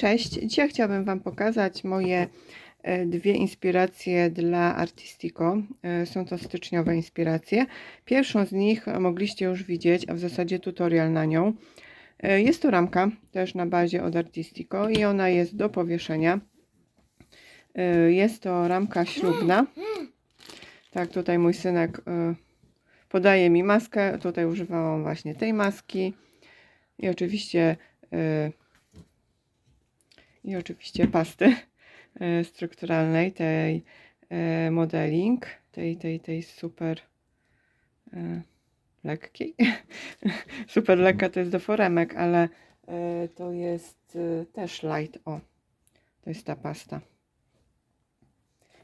Cześć, dzisiaj chciałabym Wam pokazać moje e, dwie inspiracje dla Artistico. E, Są to styczniowe inspiracje. Pierwszą z nich mogliście już widzieć, a w zasadzie tutorial na nią. E, Jest to ramka też na bazie od Artistico i ona jest do powieszenia. Jest to ramka ślubna. Tak, tutaj mój synek podaje mi maskę. Tutaj używałam właśnie tej maski. I oczywiście i oczywiście pasty e, strukturalnej, tej e, modeling, tej, tej, tej super e, lekkiej. super lekka to jest do foremek, ale to jest też light. O, to jest ta pasta.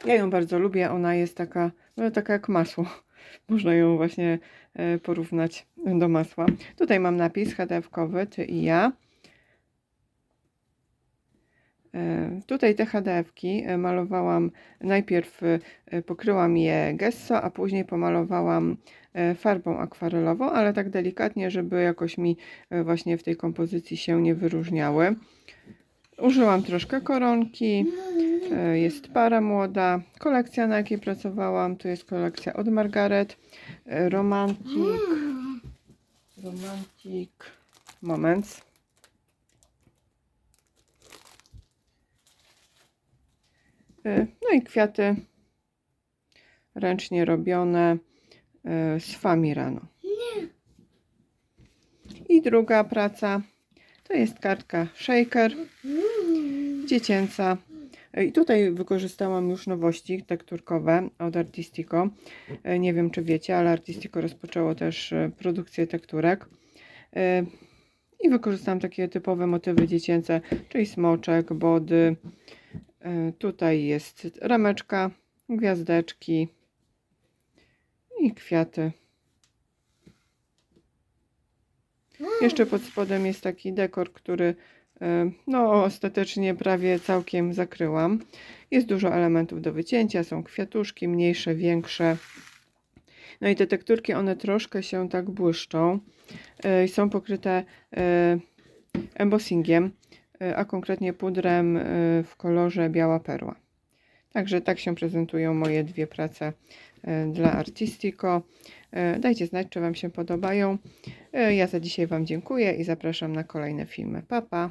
Ja ją bardzo lubię, ona jest taka, no taka jak masło. Można ją właśnie porównać do masła. Tutaj mam napis HDF-kowy, ty i ja. E, Tutaj te HDF-ki e, malowałam, najpierw e, pokryłam je gesso, a później pomalowałam farbą akwarelową, ale tak delikatnie, żeby jakoś mi właśnie w tej kompozycji się nie wyróżniały. Użyłam troszkę koronki, jest para młoda, kolekcja na jakiej pracowałam, to jest kolekcja od Margaret, e, Romantic, Romantic No i kwiaty ręcznie robione y, z Famirano. I druga praca to jest kartka Shaker dziecięca. Y, I tutaj wykorzystałam już nowości tekturkowe od Artistico. Y, Nie wiem, czy wiecie, ale Artistico rozpoczęło też y, produkcję tekturek. Y, I wykorzystałam takie typowe motywy dziecięce, czyli smoczek, body, Tutaj jest rameczka, gwiazdeczki i kwiaty. Jeszcze pod spodem jest taki dekor, który e, no ostatecznie prawie całkiem zakryłam. Jest dużo elementów do wycięcia, są kwiatuszki mniejsze, większe. No i te tekturki, one troszkę się tak błyszczą e, i są pokryte e, embossingiem a konkretnie pudrem y, w kolorze biała perła. Także tak się prezentują moje dwie prace y, dla Artistico. Y, Dajcie znać, czy Wam się podobają. Ja za dzisiaj Wam dziękuję i zapraszam na kolejne filmy. Pa, pa!